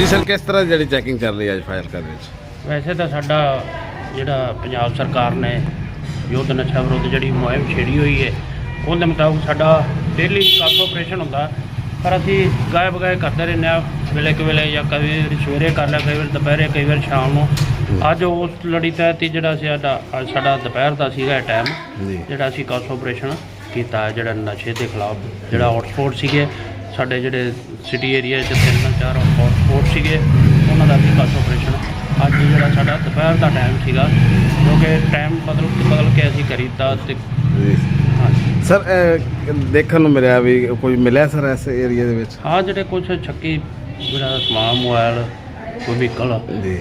ਜੀ ਸਰ ਕਿਸ ਤਰ੍ਹਾਂ ਦੀ ਜਿਹੜੀ ਚੈਕਿੰਗ ਚੱਲ ਰਹੀ ਹੈ ਅੱਜ ਫਾਇਰ ਕਰ ਵਿੱਚ? ਵੈਸੇ ਤਾਂ ਸਾਡਾ ਜਿਹੜਾ ਪੰਜਾਬ ਸਰਕਾਰ ਨੇ ਯੁੱਧ ਨਸ਼ਾ ਵਿਰੁੱਧ ਜਿਹੜੀ ਮੁਹਿੰਮ ਛੇੜੀ ਹੋਈ ਹੈ ਉਹਦੇ ਮੁਤਾਬਕ ਸਾਡਾ ਡੇਲੀ ਕਾਫੀ ਆਪਰੇਸ਼ਨ ਹੁੰਦਾ। ਪਰ ਅਸੀਂ ਗਾਇਬ ਗਾਇਬ ਕਰਦੇ ਰਹਿੰਦੇ ਹਾਂ ਵੇਲੇ ਕੁ ਵੇਲੇ ਜਾਂ ਕਦੇ ਵਾਰੀ ਸਵੇਰੇ ਕਰ ਲਿਆ ਕਈ ਵਾਰ ਦੁਪਹਿਰੇ ਕਈ ਵਾਰ ਸ਼ਾਮ ਨੂੰ। ਅੱਜ ਉਸ ਲੜੀ ਤਹਿਤ ਹੀ ਜਿਹੜਾ ਸੀ ਸਾਡਾ ਅੱਜ ਸਾਡਾ ਦੁਪਹਿਰ ਦਾ ਸੀਗਾ ਟਾਈਮ ਜੀ। ਜਿਹੜਾ ਅਸੀਂ ਕਾਸ ਆਪਰੇਸ਼ਨ ਕੀਤਾ ਹੈ, ਜਿਹੜਾ ਨਸ਼ੇ ਦੇ ਖਿਲਾਫ ਜਿਹੜਾ ਹੌਟਸਪੌਟ ਸੀਗੇ ਸਾਡੇ ਜਿਹੜੇ ਸਿਟੀ ਏਰੀਆ 'ਚ ਤਿੰਨ ਚਾਰ ਹੌਟਸਪੌਟ ਸੀਗੇ ਉਹਨਾਂ ਦਾ ਅਸੀਂ ਕਾਸ ਆਪਰੇਸ਼ਨ ਅੱਜ ਜਿਹੜਾ ਸਾਡਾ ਦੁਪਹਿਰ ਦਾ ਟਾਈਮ ਸੀਗਾ ਕਿਉਂਕਿ ਟਾਈਮ ਬਦਲ ਬਦਲ ਕੇ ਅਸੀਂ ਕਰੀਦਾ ਤੇ ਹਾਂਜੀ। ਸਰ ਇਹ ਦੇਖਣ ਨੂੰ ਮਿਲਿਆ ਵੀ ਕੋਈ ਮਿਲਿਆ ਸਰ ਇਸ ਏਰੀਆ ਦੇ ਵਿੱਚ? ਹਾਂ ਜਿਹੜੇ ਕੁਝ ਛੱਕੀ ਜਿਹੜਾ ਸਮਾਨ ਮੋਬਾਈਲ ਕੋਈ ਵਹੀਕਲ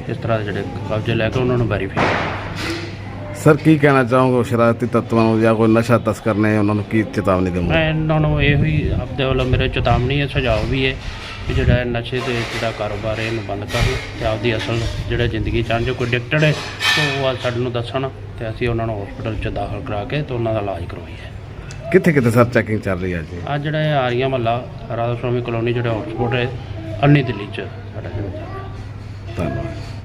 ਇਸ ਤਰ੍ਹਾਂ ਦੇ ਜਿਹੜੇ ਕਬਜ਼ੇ ਲੈ ਕੇ ਉਹਨਾਂ ਨੂੰ ਵੈਰੀਫਾਈ ਸਰ ਕੀ ਕਹਿਣਾ ਚਾਹੋਗੇ ਸ਼ਰਾਰਤੀ ਤੱਤਵਾਂ ਨੂੰ ਜਾਂ ਕੋਈ ਨਸ਼ਾ ਤਸਕਰ ਨੇ ਉਹਨਾਂ ਨੂੰ ਕੀ ਚੇਤਾਵਨੀ ਦੇਵੋਗੇ? ਮੈਂ ਇਹਨਾਂ ਨੂੰ ਇਹੋ ਹੀ ਆਪਦੇ ਵੱਲੋਂ ਮੇਰੇ ਚੇਤਾਵਨੀ ਹੈ ਸੁਝਾਅ ਵੀ ਹੈ ਕਿ ਜਿਹੜਾ ਇਹ ਨਸ਼ੇ ਦੇ ਜਿਹੜਾ ਕਾਰੋਬਾਰ ਹੈ ਇਹਨੂੰ ਬੰਦ ਕਰਨ ਤੇ ਆਪਦੀ ਅਸਲ ਜਿਹੜਾ ਜ਼ਿੰਦਗੀ ਚਾਹਣ ਜੋ ਕੋਈ ਐਡਿਕਟਡ ਹੈ ਤਾਂ ਉਹ ਆ ਸਾਡੇ ਨੂੰ ਦੱਸਣ ਤੇ ਅਸੀਂ ਉਹਨਾਂ ਨੂੰ ਹਸਪੀਟਲ 'ਚ ਦਾਖਲ ਕਰਾ ਕੇ ਤੇ ਉਹਨਾਂ ਦਾ ਇਲਾਜ ਕਰਵਾਈਏ। ਕਿੱਥੇ ਕਿੱਥੇ ਸਰ ਚੈਕਿੰਗ ਚੱਲ ਰਹੀ ਹੈ ਜੀ? ਅੱਜ ਜਿਹੜਾ ਇਹ ਆਰੀਆ ਮਹੱਲਾ ਰਾਧਾ ਸਵਾਮੀ ਕਲੋਨੀ ਜਿਹੜਾ ਹਸਪੀਟਲ ਹੈ ਅੰਨੀ ਦਿੱਲੀ 'ਚ ਸਾਡਾ ਜਿਹੜਾ। ਧੰਨਵਾਦ।